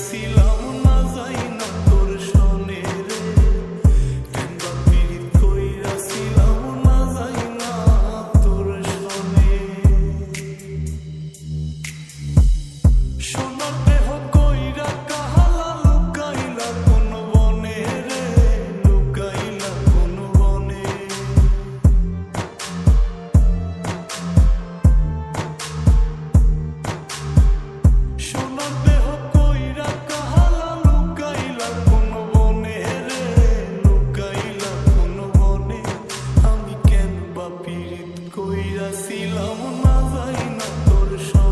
decirlo. কইরাছিলাম না যাই না তোর সব